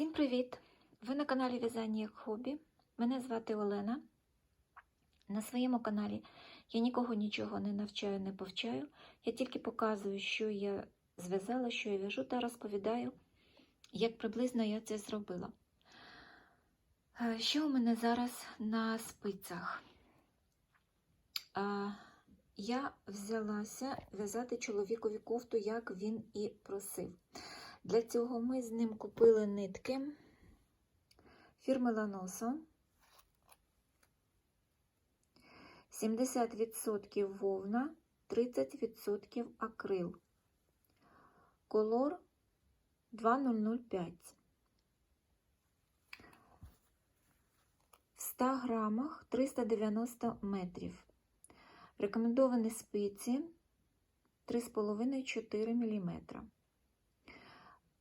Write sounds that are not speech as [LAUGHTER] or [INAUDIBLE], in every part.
Всім привіт! Ви на каналі В'язання як хобі. Мене звати Олена. На своєму каналі я нікого нічого не навчаю, не повчаю. Я тільки показую, що я зв'язала, що я в'яжу, та розповідаю, як приблизно я це зробила. Е, Що у мене зараз на спицях? Я взялася в'язати чоловікові кофту, як він і просив. Для цього ми з ним купили нитки фірми Lanoso. 70% вовна, 30% акрил. Колор 2005. В 100 грамах 390 метрів. Рекомендовані спиці 3,5-4 мм.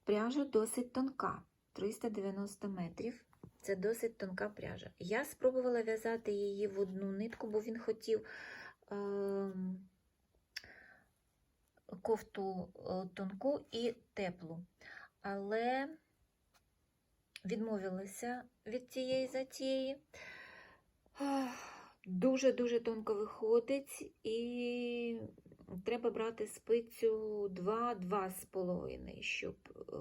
Пряжа досить тонка, 390 метрів. Це досить тонка пряжа. Я спробувала в'язати її в одну нитку, бо він хотів е, кофту тонку і теплу. Але відмовилася від цієї затії. Дуже-дуже тонко виходить, і треба брати спицю 2-2,5, щоб е,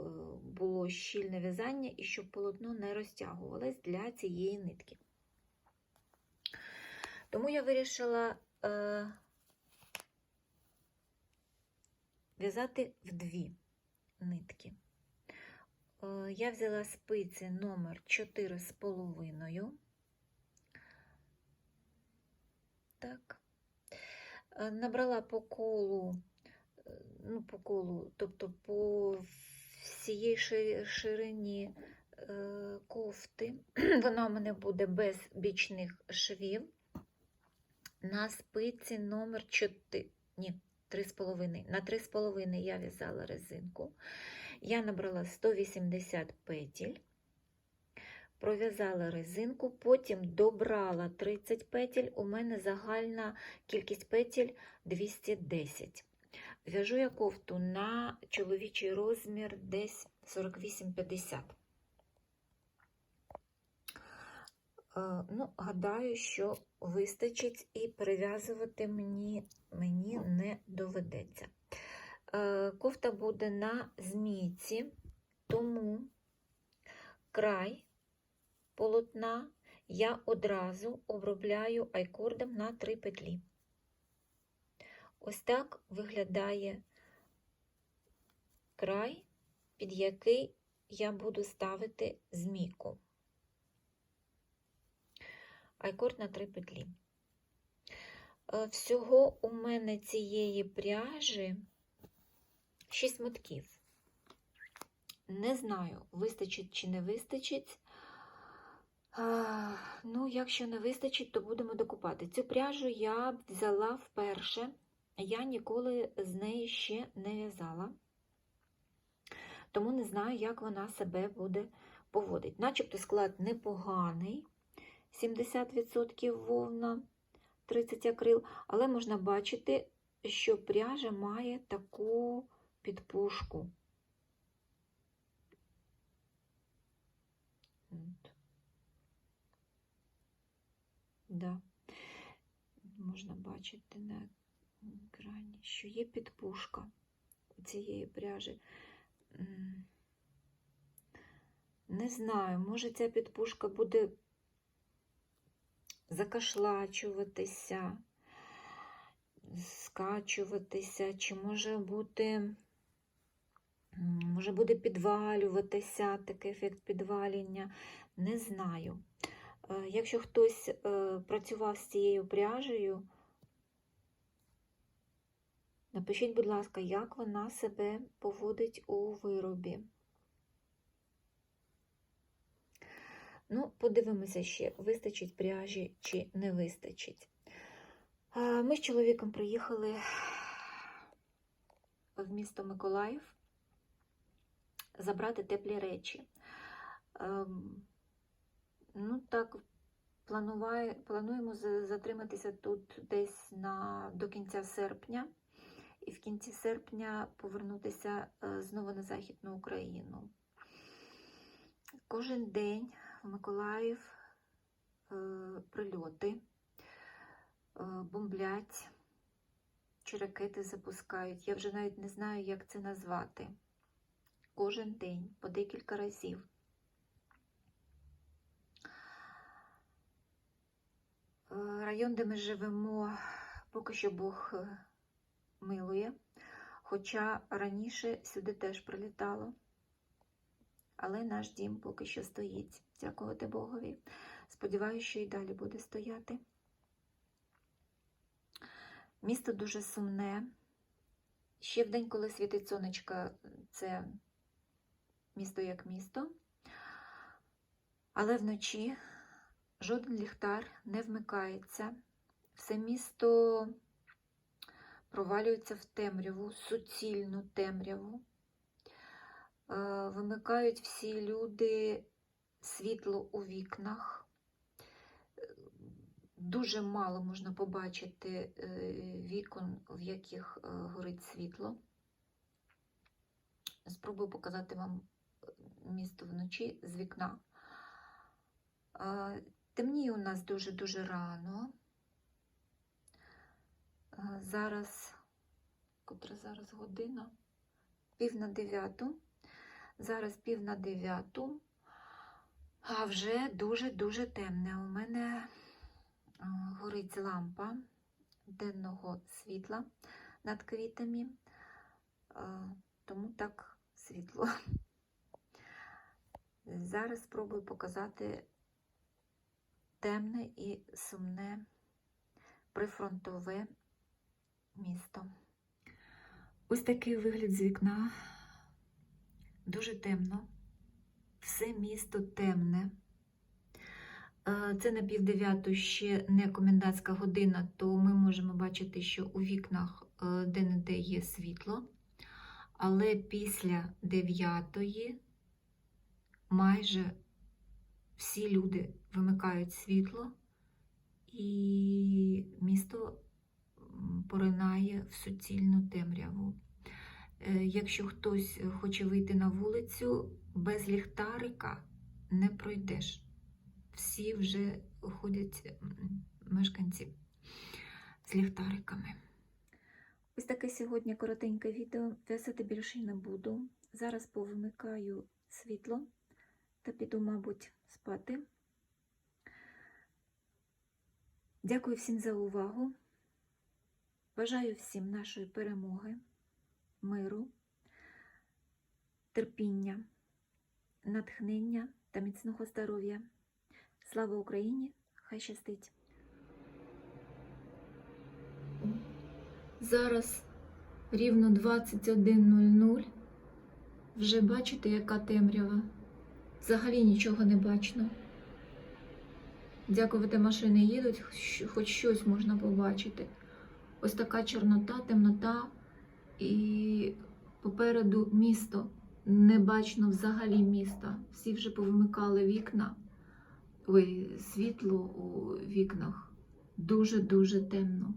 було щільне в'язання і щоб полотно не розтягувалось для цієї нитки. Тому я вирішила е, в'язати в дві нитки. Е, я взяла спиці номер 4,5. Так. Е, Набрала по колу, е, ну, по колу, тобто по всієї ширині е, кофти. [CLEARS THROAT] Вона у мене буде без бічних швів. На спиці номер 4, ні, 3,5. На 3,5 я в'язала резинку. Я набрала 180 петель. Пров'язала резинку, потім добрала 30 петель. У мене загальна кількість петель 210. В'яжу я кофту на чоловічий розмір десь 48-50. Е, Ну, гадаю, що вистачить і перев'язувати мені, мені не доведеться. Е, Кофта буде на змійці, тому край полотна я одразу обробляю айкордом на 3 петлі. Ось так виглядає край, під який я буду ставити змійку. Айкорд на 3 петлі. Е, Всього у мене цієї пряжі 6 мотків. Не знаю, вистачить чи не вистачить. Ну, якщо не вистачить, то будемо докупати. Цю пряжу я взяла вперше. Я ніколи з неї ще не в'язала, тому не знаю, як вона себе буде поводити. Начебто склад непоганий, 70% вовна, 30 акрил, але можна бачити, що пряжа має таку підпушку. Да. Можна бачити на екрані, що є підпушка цієї пряжі. Не знаю, може ця підпушка буде закашлачуватися, скачуватися, чи може бути, може буде підвалюватися, такий ефект підвалення. Не знаю. Е, Якщо хтось е, працював з цією пряжею, напишіть, будь ласка, як вона себе поводить у виробі. Ну, подивимося ще, вистачить пряжі чи не вистачить. Е, Ми з чоловіком приїхали в місто Миколаїв забрати теплі речі. Ну, так, плануває, плануємо затриматися тут десь на, до кінця серпня, і в кінці серпня повернутися е, знову на Західну Україну. Кожен день в Миколаїв е, прильоти, е, бомблять чи ракети запускають. Я вже навіть не знаю, як це назвати. Кожен день, по декілька разів. Район, де ми живемо, поки що Бог е, милує. Хоча раніше сюди теж прилітало. Але наш дім поки що стоїть. Дякувати Богові. Сподіваюся, що і далі буде стояти. Місто дуже сумне. Ще в день, коли світить сонечко, це місто як місто. Але вночі жоден ліхтар не вмикається. Все місто провалюється в темряву, суцільну темряву. Е, Вимикають всі люди світло у вікнах. Дуже мало можна побачити е, вікон, в яких е, горить світло. Спробую показати вам місто вночі з вікна. Темніє у нас дуже-дуже рано. Е, Зараз, котра зараз година, пів на дев'яту. Зараз пів на дев'яту, а вже дуже-дуже темне. У мене е, горить лампа денного світла над квітами, е, тому так світло. Зараз спробую показати темне і сумне прифронтове місто. Ось такий вигляд з вікна. Дуже темно. Все місто темне. Е, Це на півдев'яту ще не комендантська година, то ми можемо бачити, що у вікнах е, де-не-де є світло. Але після дев'ятої майже всі люди вимикають світло, і місто поринає в суцільну темряву. Е, Якщо хтось хоче вийти на вулицю, без ліхтарика не пройдеш. Всі вже ходять мешканці з ліхтариками. Ось таке сьогодні коротеньке відео. В'язати більше не буду. Зараз повимикаю світло та піду, мабуть, спати. Дякую всім за увагу. Бажаю всім нашої перемоги, миру, терпіння, натхнення та міцного здоров'я. Слава Україні! Хай щастить! Зараз рівно 21.00. Вже бачите, яка темрява? Взагалі нічого не бачно. Дякувати, машини їдуть, хоч щось можна побачити. Ось така чорнота, темнота і попереду місто. Не бачно взагалі міста. Всі вже повимикали вікна. Ой, світло у вікнах. Дуже-дуже темно.